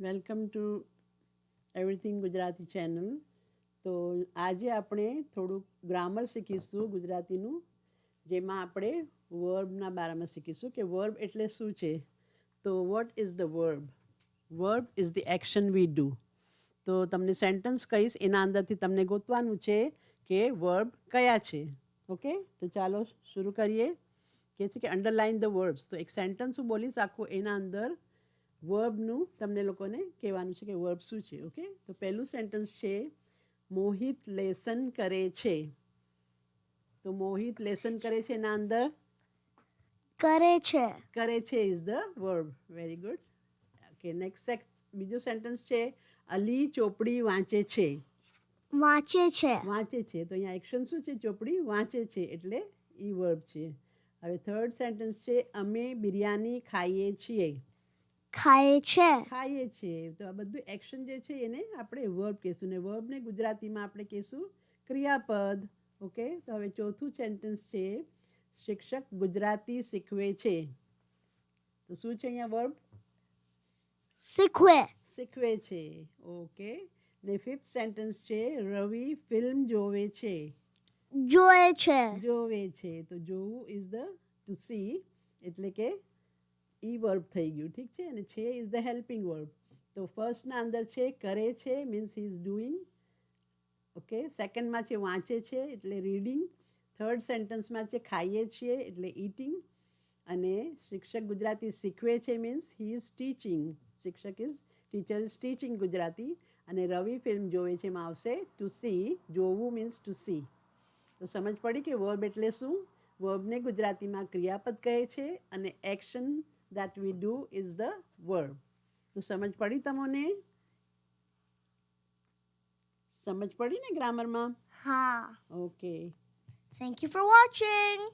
Welcome to everything Gujarati channel. તો આજે આપણે થોડુંક ગ્રામર શીખીશું ગુજરાતીનું, જેમાં આપણે વર્બના બારામાં શીખીશું કે વર્બ એટલે શું છે. તો what is the verb? Verb is the action we do. તો તમને સેન્ટન્સ કહીશ, એના અંદરથી તમને ગોતવાનું છે કે વર્બ કયા છે. ઓકે? તો ચાલો શરૂ કરીએ. કે છે કે અંડરલાઇન ધ વર્બ્સ તો એક સેન્ટન્સ હું બોલીશ આખું એના અંદર. વર્બનું તમને લોકોને કહેવાનું છે કે વર્બ શું છે ઓકે તો પહેલું સેન્ટન્સ છે મોહિત લેસન કરે છે. તો મોહિત લેસન કરે છે એના અંદર? કરે છે. કરે છે is the verb very good okay next બીજો સેન્ટન્સ છે અલી ચોપડી વાંચે છે. વાંચે છે. વાંચે છે. તો અહીંયા એક્શન શું છે? ચોપડી વાંચે છે એટલે ઈ વર્બ છે. હવે થર્ડ સેન્ટન્સ છે અમે બિરયાની ખાઈએ છીએ. ખાય છે. ખાઈએ છીએ. તો આ બધું એક્શન જે છે એને આપણે વર્બ કહેશું. ને વર્બને ગુજરાતીમાં આપણે કહેશું ક્રિયાપદ. ઓકે? તો હવે ચોથું સેન્ટેન્સ છે શિક્ષક ગુજરાતી શીખવે છે. તો શું છે અહીંયા વર્બ શીખવે. શીખવે છે. ઓકે? ને ફિફ્થ સેન્ટેન્સ છે રવિ ફિલ્મ જોવે છે. જોવે છે. જોવે છે. તો જોવું ઇઝ ધ ટુ સી એટલે કે ઈ વર્બ થઈ ગયું, ઠીક છે? અને છે ઇઝ ધ હેલ્પિંગ વર્બ તો ફર્સ્ટના અંદર છે, કરે છે મીન્સ ઇઝ ડુઈંગ ઓકે સેકન્ડમાં છે, વાંચે છે, એટલે રીડિંગ થર્ડ સેન્ટન્સમાં છે, ખાઈએ છીએ, એટલે ઇટિંગ અને શિક્ષક ગુજરાતી શીખવે છે મીન્સ હી ઇઝ ટીચિંગ શિક્ષક is teacher is teaching Gujarati. અને રવિ ફિલ્મ જોવે છે, એમાં આવશે ટુ સી જોવું મીન્સ ટુ સી તો સમજ પડી કે વર્બ એટલે શું? વર્બને ગુજરાતીમાં ક્રિયાપદ કહે છે, અને action that we do is the verb તો સમજ પડી તમને સમજ પડી ને ગ્રામરમાં હા okay thank you for watching